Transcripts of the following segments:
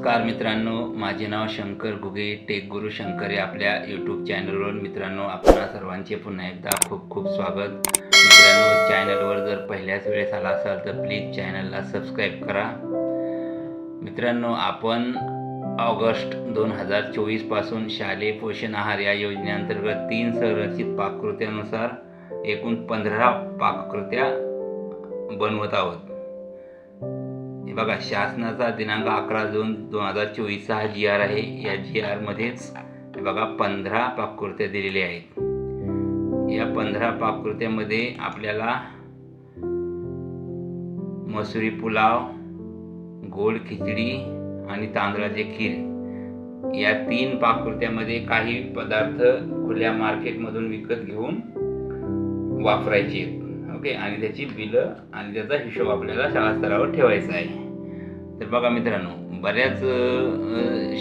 नमस्कार मित्रांनो माझे नाव शंकर घुगे टेक गुरु शंकर या आपल्या यूट्यूब चॅनलवर मित्रांनो आपणा सर्वांचे पुन्हा एकदा खूप खूप स्वागत. मित्रांनो चॅनलवर जर पहिल्याच वेळेस आला असाल तर प्लीज चॅनलला सबस्क्राईब करा. मित्रांनो आपण ऑगस्ट दोन हजार चोवीसपासून शालेय पोषण आहार या योजनेअंतर्गत तीन संरक्षित पाककृत्यानुसार एकूण पंधरा पाककृत्या बनवत आहोत. हे बघा शासनाचा दिनांक अकरा जून दोन हजार चोवीसचा हा जी आर आहे. या जी आरमध्येच हे बघा पंधरा पाककृत्या दिलेल्या आहेत. या पंधरा पाककृत्यामध्ये आपल्याला मसुरी पुलाव गोड खिचडी आणि तांदळाचे खीर. या तीन पाककृत्यामध्ये काही पदार्थ खुल्या मार्केटमधून विकत घेऊन वापरायचे आहेत. ओके आणि त्याची बिलं आणि त्याचा हिशोब आपल्याला शाळा स्तरावर ठेवायचा आहे. तर बघा मित्रांनो बऱ्याच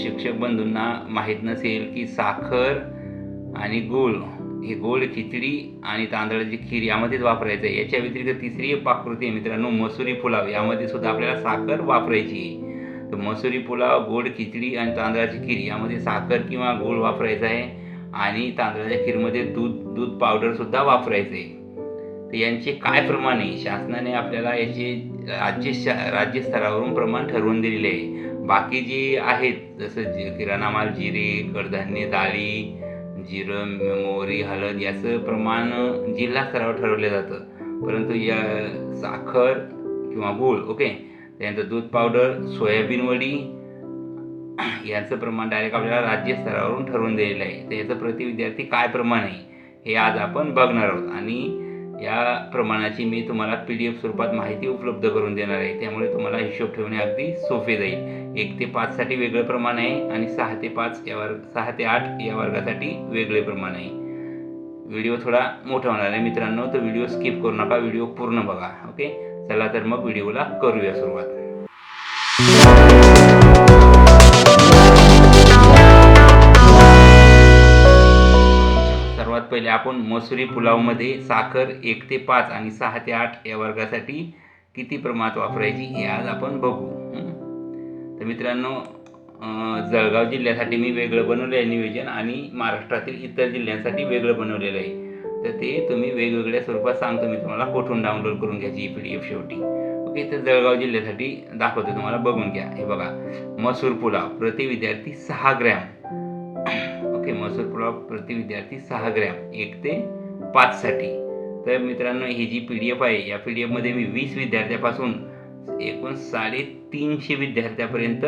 शिक्षक बंधूंना माहीत नसेल की साखर आणि गोळ हे गोड खिचडी आणि तांदळाची खीर यामध्येच वापरायचं आहे. याच्या व्यतिरिक्त तिसरी एक पाककृती आहे मित्रांनो मसुरी पुलाव. यामध्ये सुद्धा आपल्याला साखर वापरायची आहे. तर मसुरी पुलाव गोड खिचडी आणि तांदळाची खीर यामध्ये साखर किंवा गोळ वापरायचा आहे. आणि तांदळाच्या खीरमध्ये दूध दूध पावडरसुद्धा वापरायचं आहे. तर यांचे काय प्रमाण आहे? शासनाने आपल्याला याचे राज्य शा राज्यस्तरावरून प्रमाण ठरवून दिलेले आहे. बाकी जे आहेत जसं किराणा माल जिरे कडधान्य डाळी जिरं मोहरी हळद याचं प्रमाण जिल्हा स्तरावर ठरवलं जातं. परंतु या साखर किंवा गूळ ओके? त्यानंतर दूध पावडर सोयाबीन वडी याचं प्रमाण डायरेक्ट आपल्याला राज्य स्तरावरून ठरवून दिलेलं आहे. तर याचं प्रति विद्यार्थी काय प्रमाण आहे हे आज आपण बघणार आहोत. आणि या प्रमाणाची मी तुम्हाला पी डी एफ स्वरूपात माहिती उपलब्ध करून देणार आहे. त्यामुळे तुम्हाला हिशोब ठेवणे अगदी सोपे जाईल. एक ते पाचसाठी वेगळं प्रमाण आहे आणि सहा ते पाच या वर्ग सहा ते आठ या वर्गासाठी वेगळे प्रमाण आहे. व्हिडिओ थोडा मोठा होणार आहे मित्रांनो तर व्हिडिओ स्किप करू नका व्हिडिओ पूर्ण बघा ओके? चला तर मग व्हिडिओला करूया सुरुवात. पहिले आपण मसुरी पुलावमध्ये साखर एक ते पाच आणि सहा ते आठ या वर्गासाठी किती प्रमाणात वापरायची हे आज आपण बघू. तर मित्रांनो जळगाव जिल्ह्यासाठी मी वेगळं बनवलं आहे नियोजन आणि महाराष्ट्रातील इतर जिल्ह्यांसाठी वेगळं बनवलेलं आहे. तर ते तुम्ही वेगवेगळ्या स्वरूपात सांगतो मी तुम्हाला कुठून डाउनलोड करून घ्यायची पी डी एफ शेवटी. ओके तर जळगाव जिल्ह्यासाठी दाखवतो तुम्हाला बघून घ्या. हे बघा मसूर पुलाव प्रति विद्यार्थी सहा ग्रॅम. ते मसूर पुलाव प्रति विद्यार्थी सहा ग्रॅम एक ते पाचसाठी. तर मित्रांनो ही जी पी डी एफ आहे या पी डी एफमध्ये मी वीस विद्यार्थ्यापासून एकूण साडेतीनशे विद्यार्थ्यापर्यंत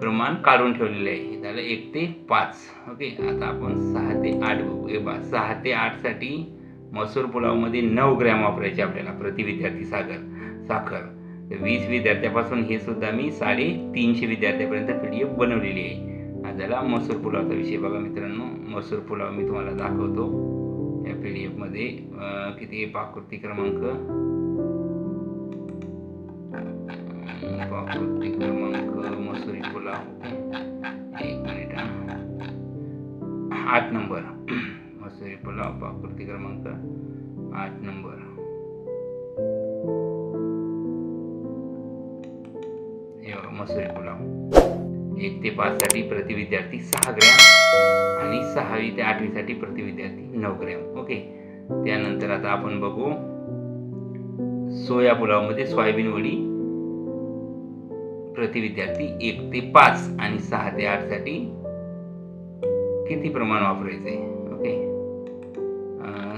प्रमाण काढून ठेवलेले आहे. झालं एक ते पाच. ओके आता आपण सहा ते आठ बघू. हे बा सहा ते आठसाठी मसूर पुलावमध्ये नऊ ग्रॅम वापरायचे आपल्याला प्रति विद्यार्थी साखर साखर. तर वीस विद्यार्थ्यापासून हे सुद्धा मी साडेतीनशे विद्यार्थ्यापर्यंत पी डी एफ बनवलेली आहे. हा झाला मसूर पुलावचा विषय बघा मित्रांनो. मसूर पुलाव मी तुम्हाला दाखवतो. या पी डी एफमध्ये किती पाकृती क्रमांक. पाकृती क्रमांक मसुरी पुलाव. एक मिनिट आठ नंबर. मसुरी पुलाव पाकृती क्रमांक आठ नंबर. मसुरी पुलाव. एक ते पाचसाठी प्रति विद्यार्थी सहा ग्रॅम आणि सहावी ते आठवीसाठी प्रति विद्यार्थी नऊ ग्रॅम. ओके? त्यानंतर आता आपण बघू सोया पुलावमध्ये सोयाबीन वडी प्रति विद्यार्थी एक ते पाच आणि सहा ते आठसाठी किती प्रमाण वापरायचं आहे ओके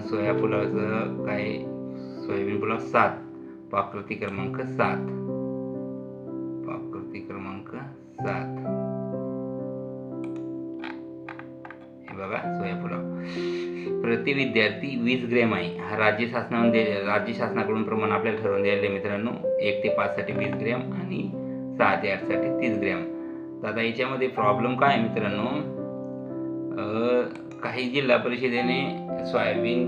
सोया पुलावचं काय? सोयाबीन पुलाव सात पाकृती क्रमांक सात. पाकृती क्रमांक सात. प्रति विद्यार्थी वीस ग्रॅम आहे हा राज्य शासनाने दे राज्य शासनाकडून प्रमाण आपल्याला ठरवून द्यायला आहे मित्रांनो. एक ते पाचसाठी वीस ग्रॅम आणि सहा ते आठसाठी तीस ग्रॅम. तर आता याच्यामध्ये प्रॉब्लेम काय आहे मित्रांनो? काही जिल्हा परिषदेने सोयाबीन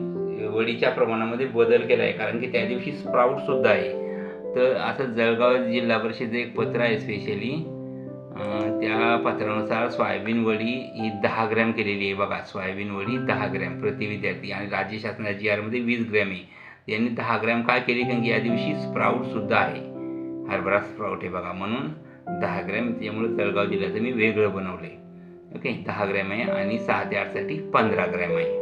वडीच्या प्रमाणामध्ये बदल केला आहे. कारण की त्या दिवशी स्प्राऊट सुद्धा आहे. तर असं जळगाव जिल्हा परिषदेचं एक पत्र आहे स्पेशली त्या पत्रानुसार सोयाबीन वडी ही दहा ग्रॅम केलेली आहे बघा. सोयाबीन वडी दहा ग्रॅम प्रति विद्यार्थी. आणि राज्य शासनाच्या जी आरमध्ये वीस ग्रॅम आहे. यांनी दहा ग्रॅम काय केले? कारण की या दिवशी स्प्राऊटसुद्धा आहे. हरभरा स्प्राऊट आहे बघा. म्हणून दहा ग्रॅम त्यामुळे जळगाव जिल्ह्याचं मी वेगळं बनवलं आहे ओके? दहा ग्रॅम आहे आणि सहा ते आठसाठी पंधरा ग्रॅम आहे.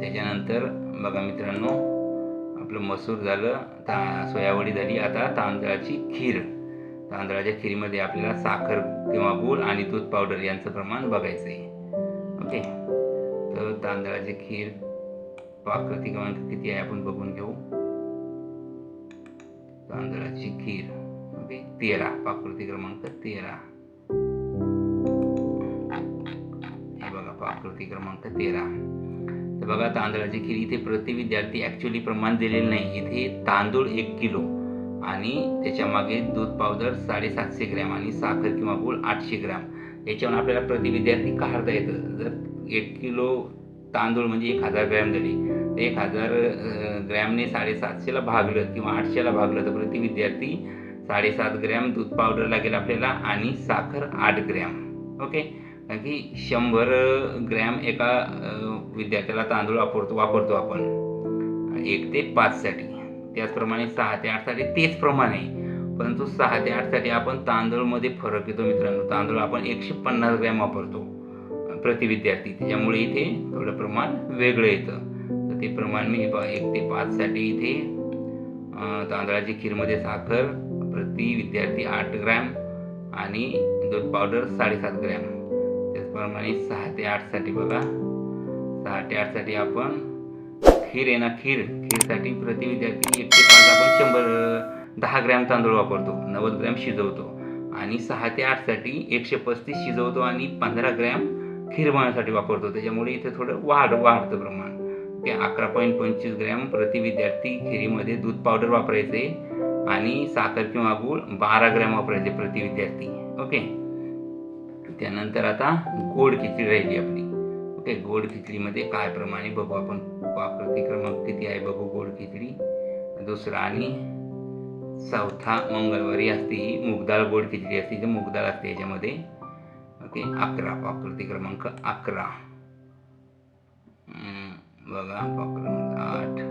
त्याच्यानंतर बघा मित्रांनो आपलं मसूर झालं ता सोयावडी झाली. आता तांदळाची खीर. तांदळाच्या खिरीमध्ये आपल्याला साखर किंवा गूळ आणि दूध पावडर यांचं प्रमाण बघायचं आहे ओके तर तांदळाची खीर पाककृती क्रमांक किती आहे आपण बघून घेऊ. तांदळाची खीर ओके तेरा पाककृती क्रमांक तेरा. हे बघा पाककृती क्रमांक तेरा. तर बघा तांदळाची खीर इथे प्रति विद्यार्थी ॲक्च्युली प्रमाण दिलेलं नाही. इथे तांदूळ एक किलो. आणि त्याच्यामागे दूध पावडर साडेसातशे ग्रॅम आणि साखर किंवा गूळ आठशे ग्रॅम. याच्यावर आपल्याला प्रति विद्यार्थी काढता येतं? जर एक किलो तांदूळ म्हणजे एक हजार ग्रॅम झाली तर एक हजार ग्रॅमने साडेसातशेला भागलं किंवा आठशेला भागलं तर प्रति विद्यार्थी साडेसात ग्रॅम दूध पावडर लागेल आपल्याला आणि साखर आठ ग्रॅम. ओके? कारण की शंभर ग्रॅम एका विद्यार्थ्याला तांदूळ वापरतो वापरतो आपण. एक ते पाचसाठी. त्याचप्रमाणे सहा ते आठसाठी तेच प्रमाण. आहे परंतु सहा ते आठसाठी आपण तांदूळमध्ये फरक येतो मित्रांनो. तांदूळ आपण एकशे पन्नास ग्रॅम वापरतो प्रति विद्यार्थी. त्याच्यामुळे इथे थोडं प्रमाण वेगळं येतं. तर ते प्रमाण मी एक ते पाचसाठी इथे तांदळाची खीरमध्ये साखर प्रति विद्यार्थी आठ ग्रॅम आणि दूध पावडर साडेसात ग्रॅम. त्याचप्रमाणे सहा ते आठसाठी बघा. सहा ते आठसाठी आपण खीर आहे ना खीर. खीरसाठी प्रति विद्यार्थी एक ते पाच आपण शंभर दहा ग्रॅम तांदूळ वापरतो. नव्वद ग्रॅम शिजवतो. आणि सहा ते आठसाठी एकशे पस्तीस शिजवतो आणि पंधरा ग्रॅम खीर बनवण्यासाठी वापरतो. त्याच्यामुळे इथे थोडं वाढ वाढतं प्रमाण. ते अकरा पॉईंट पंचवीस ग्रॅम प्रति विद्यार्थी खिरीमध्ये दूध पावडर वापरायचे आणि साखर किंवा गूळ बारा ग्रॅम वापरायचे प्रति विद्यार्थी. ओके त्यानंतर आता गोड खिचडी राहिली आपली. ओके गोड खिचडीमध्ये? काय प्रमाणे? बघू आपण. पाकृती क्रमांक किती आहे? बघू गोड खिचडी. दुसरा आणि चौथा मंगळवारी असते ही. मुगदाळ गोड खिचडी असते. जी मुगदाळ असते याच्यामध्ये. ओके अकरा. पाकृती क्रमांक अकरा. बघा पाकक्रमांक आठ.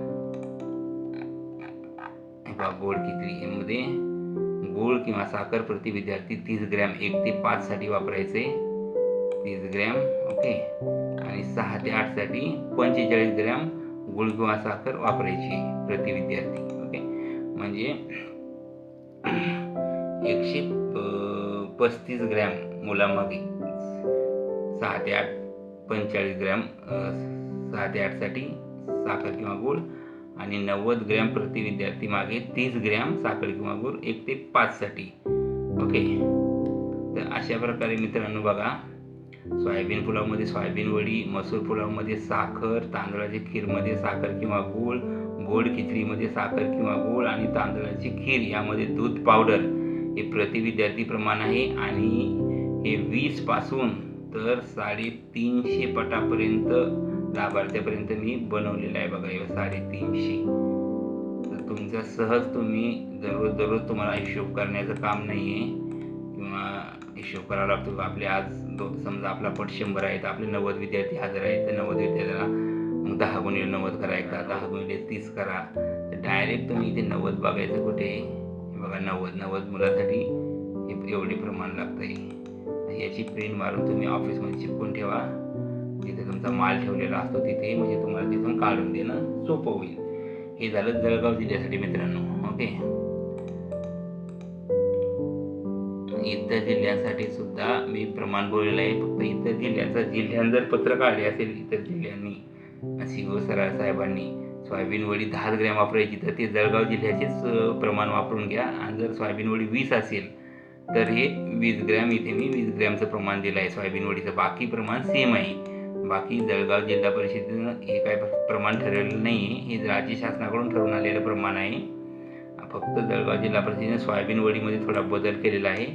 गोड खिचडी. यामध्ये गोड किंवा साखर प्रति विद्यार्थी तीस ग्रॅम एक ते पाच साठी वापरायचे. तीस ग्रॅम. ओके. आणि सहा ते आठसाठी पंचेचाळीस ग्रॅम गुळ किंवा साखर वापरायची प्रति विद्यार्थी ओके? म्हणजे एकशे पस्तीस ग्रॅम मुलामागे सहा ते आठ पंचेचाळीस ग्रॅम सहा ते आठसाठी साखर किंवा गूळ आणि नव्वद ग्रॅम प्रति विद्यार्थी मागे तीस ग्रॅम साखर किंवा गूळ एक ते पाचसाठी ओके? तर अशा प्रकारे मित्रांनो बघा सोयाबीन पुलावमध्ये सोयाबीन वडी मसूर पुलावमध्ये साखर तांदळाची खीरमध्ये साखर किंवा गूळ गोड खिचडीमध्ये साखर किंवा गूळ आणि तांदळाची खीर यामध्ये दूध पावडर हे प्रति विद्यार्थी प्रमाण आहे आणि हे वीसपासून तर साडेतीनशे पटापर्यंत लाभार्थ्यापर्यंत मी बनवलेलं आहे बघा हे साडेतीनशे. तर तुमचा सहज तुम्ही दररोज दररोज तुम्हाला हिशोब करण्याचं काम नाही आहे किंवा हिशोब करावा लागतो. आपले आज दो समजा आपला पट शंभर आहे तर आपले नव्वद विद्यार्थी हजर आहेत तर नव्वद विद्यार्थ्याला मग दहा गुणिले नव्वद करायचा दहा गुणिले तीस करा. तर डायरेक्ट तुम्ही इथे नव्वद बघायचं कुठे? बघा नव्वद नव्वद मुलासाठी हे एवढे प्रमाण लागतं याची प्रिंट मारून तुम्ही ऑफिसमध्ये चिपकून ठेवा. जिथे तुमचा माल ठेवलेला असतो तिथे म्हणजे तुम्हाला तिथून काढून देणं सोपं होईल. हे झालं जळगाव जिल्ह्यासाठी मित्रांनो ओके इतर जिल्ह्यांसाठी सुद्धा मी प्रमाण बोललेलं आहे. फक्त इतर जिल्ह्यांचा जिल्ह्यात जर पत्र काढले असेल इतर जिल्ह्यांनी सी ओ साहेबांनी सोयाबीन वडी दहा ग्रॅम वापरायची तर ते जळगाव जिल्ह्याचेच प्रमाण वापरून घ्या. आणि जर सोयाबीन वडी वीस असेल तर हे वीस ग्रॅम इथे मी वीस ग्रॅमचं प्रमाण दिलं आहे. सोयाबीन वडीचं बाकी प्रमाण सेम आहे. बाकी जळगाव जिल्हा परिषदेनं हे काय प्रमाण ठरवलेलं नाही आहे हे राज्य शासनाकडून ठरवून आलेलं प्रमाण आहे. फक्त जळगाव जिल्हा परिषदेने सोयाबीन वडीमध्ये थोडा बदल केलेला आहे.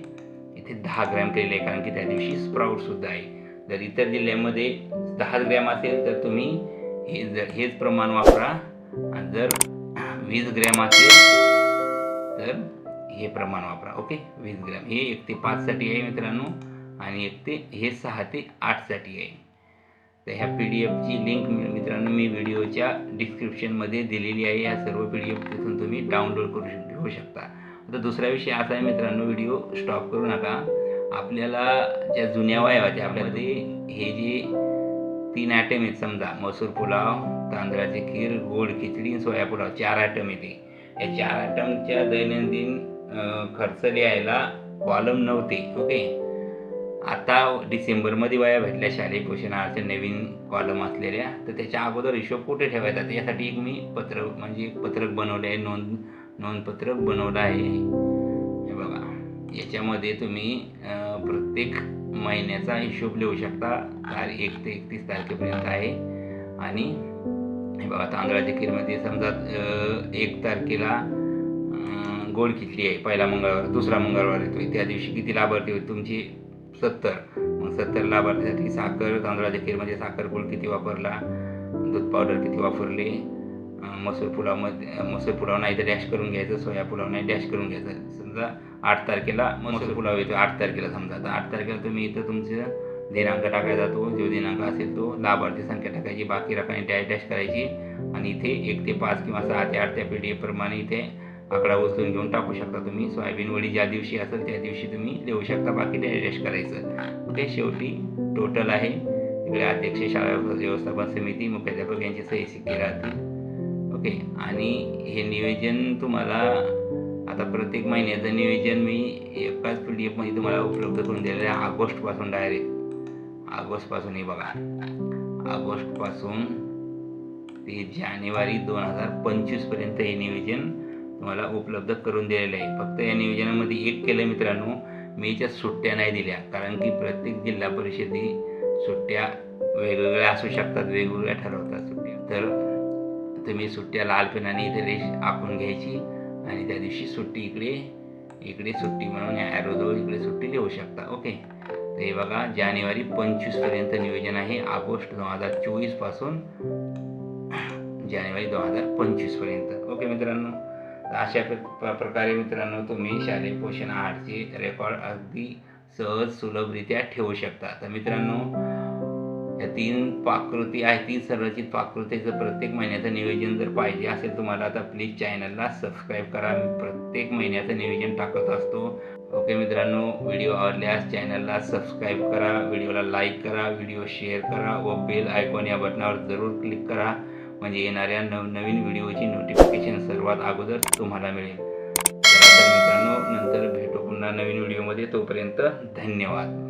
ते दहा ग्रॅम केलेले आहे कारण की त्या दिवशी स्प्राऊट सुद्धा आहे. जर इतर जिल्ह्यामध्ये दहा ग्रॅम असेल तर तुम्ही हे जर हेच प्रमाण वापरा. आणि जर वीस ग्रॅम असेल तर हे प्रमाण वापरा ओके? वीस ग्रॅम. हे एक ते पाचसाठी आहे मित्रांनो आणि एक ते हे सहा ते आठसाठी आहे. तर ह्या पी डी एफची लिंक मित्रांनो मी व्हिडिओच्या डिस्क्रिप्शनमध्ये दिलेली आहे. या सर्व पी डी एफ तिथून तुम्ही डाउनलोड करू शक घेऊ शकता. आता दुसरा विषय असा आहे मित्रांनो व्हिडिओ स्टॉप करू नका. आपल्याला ज्या जुन्या वया होत्या आपल्याला ते हे जे तीन आयटम आहेत समजा मसूर पुलाव तांदळाची खीर गोड खिचडी सोया पुलाव चार आयटम येते या चार आयटमच्या दैनंदिन खर्च लिहायला कॉलम नव्हते ओके? आता डिसेंबरमध्ये वया भेटल्या शालेय पोषणाचे नवीन कॉलम असलेल्या तर त्याच्या अगोदर हिशोब कुठे ठेवायचा? त्याच्यासाठी एक मी पत्र म्हणजे एक पत्रक बनवलं आहे नोंद नोंदपत्रक बनवलं आहे. हे बघा याच्यामध्ये तुम्ही प्रत्येक महिन्याचा हिशोब लिहू शकता. तारीख एक ते एकतीस तारखेपर्यंत आहे. आणि हे बघा तांदळाच्या खीरमध्ये समजा एक तारखेला गोड खिचडी आहे. पहिला मंगळवार दुसरा मंगळवार येतो त्या दिवशी किती लाभार्थी होते? तुमची सत्तर. मग सत्तर लाभार्थीसाठी साखर तांदळाच्या खीरमध्ये साखर गुळ किती वापरला? दूध पावडर किती वापरले? मसूर पुलावमध्ये मसूर पुलाव नाही तर डॅश करून घ्यायचं सोया पुलाव नाही डॅश करून घ्यायचं. समजा आठ तारखेला मसूर पुलाव येतो आठ तारखेला समजा. तर आठ तारखेला तुम्ही इथं तुमचं दिनांक टाकायचा तो जो दिनांक असेल तो लाभार्थी संख्या टाकायची बाकी रकाने डॅश डॅश करायची. आणि इथे एक ते पाच किंवा सहा ते आठ त्या पी डी इथे आकडा उचलून घेऊन टाकू शकता तुम्ही. सोयाबीन वडी ज्या दिवशी असेल त्या दिवशी तुम्ही लिहू शकता बाकी डॅश डॅश करायचं. ओके शेवटी टोटल आहे. इकडे अध्यक्ष शाळा व्यवस्थापन समिती मुख्याध्यापक यांची सही सिक्की राहतील ओके आणि हे नियोजन तुम्हाला आता प्रत्येक महिन्याचं नियोजन मी एकाच पी डी एफमध्ये तुम्हाला उपलब्ध करून दिलेलं आहे. ऑगस्टपासून डायरेक्ट ऑगस्टपासून हे बघा. ऑगस्टपासून ते जानेवारी दोन हजार पंचवीसपर्यंत हे नियोजन तुम्हाला उपलब्ध करून दिलेलं आहे. फक्त या नियोजनामध्ये एक केलं मित्रांनो मेच्या सुट्ट्या नाही दिल्या. कारण की प्रत्येक जिल्हा परिषदी सुट्ट्या वेगवेगळ्या असू शकतात वेगवेगळ्या ठरवतात सुट्ट्या. तर तुम्ही सुट्ट्या लाल इथे रेष आखून घ्यायची. आणि त्या दिवशी सुट्टी इकडे इकडे सुट्टी म्हणून या ॲरोजवळ इकडे सुट्टी लिहू शकता. ओके तर हे बघा जानेवारी पंचवीसपर्यंत नियोजन आहे. ऑगस्ट दोन हजार चोवीसपासून जानेवारी दोन हजार पंचवीसपर्यंत ओके मित्रांनो? तर अशा प्र- प्रकारे मित्रांनो तुम्ही शालेय पोषण आहारचे रेकॉर्ड अगदी सहज सुलभरित्या ठेवू शकता. तर मित्रांनो या तीन पाककृती आहे तीन संरचित पाककृतीचं प्रत्येक महिन्याचं नियोजन जर पाहिजे असेल तुम्हाला तर प्लीज चॅनलला सबस्क्राईब करा. मी प्रत्येक महिन्याचं नियोजन टाकत असतो. ओके मित्रांनो व्हिडिओ आवडल्यास चॅनलला सबस्क्राईब करा. व्हिडिओला लाईक करा. व्हिडिओ शेअर करा. व बेल आयकॉन या बटनावर जरूर क्लिक करा. म्हणजे येणाऱ्या नवनवीन व्हिडिओची नोटिफिकेशन सर्वात अगोदर तुम्हाला मिळेल. तर मित्रांनो नंतर भेटू पुन्हा नवीन व्हिडिओमध्ये तोपर्यंत धन्यवाद.